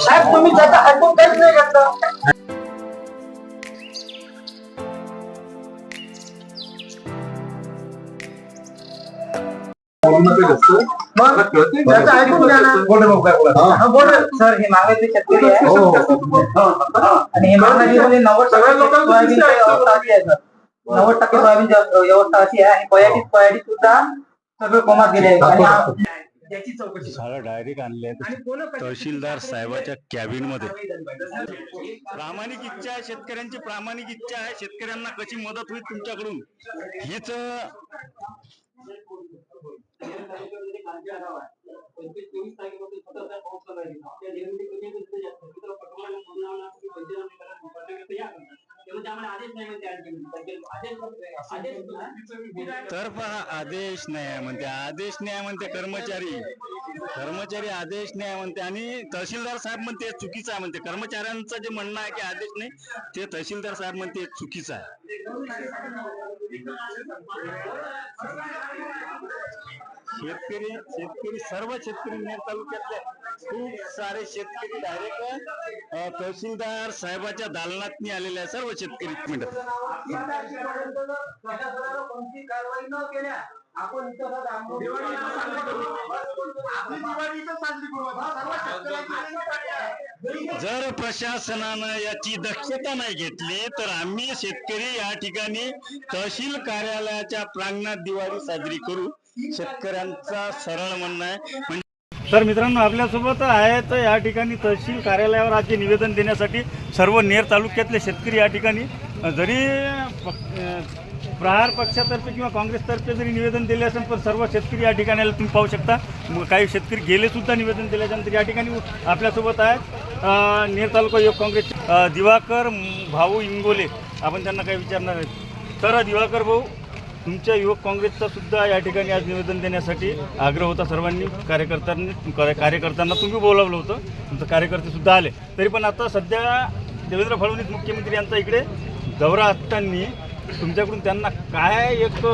साहेब तुम्ही त्याचा ऐकून काहीच नाही घेतलं. मग? त्याचं ऐकून घ्या ना हा, बोल. रे. सर हे मागायचे शेतकरी आहे आणि हे मागण्याची नव्वद सगळ्या टक्के लोकांना सोयाबीनची दिसतंय. अवस्था अशी आहे सर. नव्वद टक्के सोयाबीनची व्यवस्था अशी आहे आणि सुद्धा सगळं कोमात गेले. आहे. आणि याची चौकशी डायरेक्ट आणले तहसीलदार साहेबाच्या कॅबिनमध्ये प्रामाणिक इच्छा आहे शेतकऱ्यांची प्रामाणिक इच्छा आहे शेतकऱ्यांना कशी मदत होईल तुमच्याकडून? हीच तर पहा आदेश नाही म्हणते. आदेश आहे म्हणते कर्मचारी. कर्मचारी आदेश आहे म्हणते. आणि तहसीलदार साहेब म्हणते चुकीचं आहे म्हणते. कर्मचाऱ्यांचं जे म्हणणं आहे की आदेश नाही ते तहसीलदार साहेब म्हणते चुकीचं आहे. शेतकरी शेतकरी सर्व शेतकरी नेर तालुक्यातले खूप सारे शेतकरी डायरेक्ट तहसीलदार साहेबाच्या दालनात आलेले आहे सर्व शेतकरी. कारवाई न केल्या आपण जर प्रशासनानं याची दक्षता नाही घेतली तर आम्ही शेतकरी या ठिकाणी तहसील कार्यालयाच्या प्रांगणात दिवाळी साजरी करू. शेतकऱ्यांचा सरळ म्हणणं आहे. म्हणजे तर मित्रांनो आपल्यासोबत आहे तर या ठिकाणी तहसील कार्यालयावर आज निवेदन देण्यासाठी सर्व नेर तालुक्यातले शेतकरी या ठिकाणी. जरी प्रहार पक्षातर्फे किंवा काँग्रेसतर्फे जरी निवेदन दिले असेल पण सर्व शेतकरी या ठिकाणी आले तुम्ही पाहू शकता. काही शेतकरी गेलेसुद्धा निवेदन दिल्याच्यानंतर या ठिकाणी आपल्यासोबत आहेत. नेर तालुका युवक काँग्रेस दिवाकर भाऊ इंगोले. आपण त्यांना काही विचारणार आहेत तर दिवाकर भाऊ तुमच्या युवक काँग्रेसचा सुद्धा या ठिकाणी आज निवेदन देण्यासाठी आग्रह होता सर्वांनी. कार्यकर्त्यांनी कार्यकर्त्यांना तुम्ही बोलावलं होतं. तुमचं कार्यकर्ते सुद्धा आले. तरी पण आता सध्या देवेंद्र फडणवीस मुख्यमंत्री यांचा इकडे दौरा असताना तुमच्याकडून त्यांना काय एक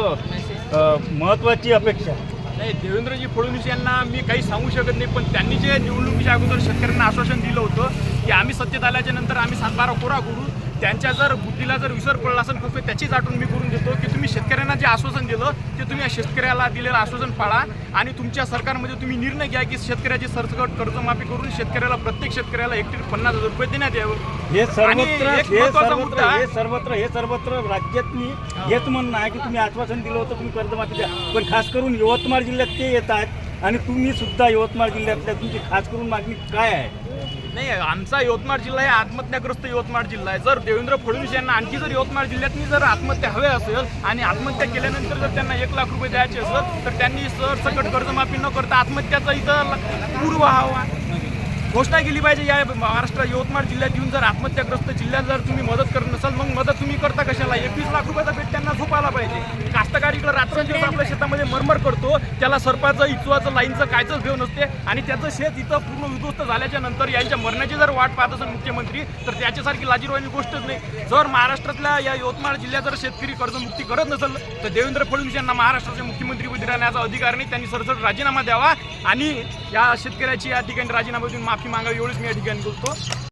महत्त्वाची अपेक्षा? नाही देवेंद्रजी फडणवीस यांना मी काही सांगू शकत नाही पण त्यांनी जे निवडणुकीच्या अगोदर शेतकऱ्यांना आश्वासन दिलं होतं की आम्ही सत्तेत आल्याच्यानंतर आम्ही सातबारा कोरा करू. त्यांच्या जर बुद्धीला जर विसर पडला असेल फक्त त्याचीच आठवण मी करून देतो की तुम्ही शेतकऱ्यांना जे आश्वासन दिलं ते तुम्ही या शेतकऱ्याला दिलेलं आश्वासन पाळा आणि तुमच्या सरकारमध्ये तुम्ही निर्णय घ्या की शेतकऱ्याची सरसकट कर्जमाफी करून शेतकऱ्याला प्रत्येक शेतकऱ्याला एकटी पन्नास हजार रुपये देण्यात यावं. हे सर्वत्र हे सर्वत्र हे सर्वत्र हे सर्वत्र राज्यातनी हेच म्हणणं आहे की तुम्ही आश्वासन दिलं होतं तुम्ही कर्जमाफी द्या. पण खास करून यवतमाळ जिल्ह्यात ते येत आहेत आणि तुम्ही सुद्धा यवतमाळ जिल्ह्यातल्या तुमची खास करून मागणी काय आहे? नाही आमचा यवतमाळ जिल्हा हे आत्महत्याग्रस्त यवतमाळ जिल्हा आहे. जर देवेंद्र फडणवीस यांना आणखी जर यवतमाळ जिल्ह्यातनी जर आत्महत्या हवे असेल आणि आत्महत्या केल्यानंतर जर त्यांना एक लाख रुपये द्यायचे असेल तर त्यांनी सरसकट कर्जमाफी न करता आत्महत्याचा इथं ल- पूर्व व्हावा घोषणा केली पाहिजे. या महाराष्ट्र यवतमाळ जिल्ह्यात येऊन जर आत्महत्याग्रस्त जिल्ह्यात जर तुम्ही मदत करत नसाल मग मदत तुम्ही करता कशाला? एकवीस लाख रुपयाचा भेट त्यांना झोपायला पाहिजे. कास्तकार इकडं रात्रंदिवस आपल्या शेतात मरमर करतो. त्याला सरपाचं इचवाचं लाईनचं कायचंच भेव नसते आणि त्याचं शेत इथं पूर्ण उद्ध्वस्त झाल्याच्यानंतर यांच्या मरण्याची जर वाट पाहत असेल मुख्यमंत्री तर त्याच्यासारखी लाजीरवाणी गोष्टच नाही. जर महाराष्ट्रातल्या या यवतमाळ जिल्ह्यात जर शेतकरी कर्जमुक्ती करत नसेल तर देवेंद्र फडणवीस यांना महाराष्ट्राचे मुख्यमंत्रीपदी राहण्याचा अधिकार नाही. त्यांनी सरसर राजीनामा द्यावा. आणि या शेतकऱ्याची या ठिकाणी राजीनामा देऊन माफी मागावी एवढंच मी या ठिकाणी बोलतो.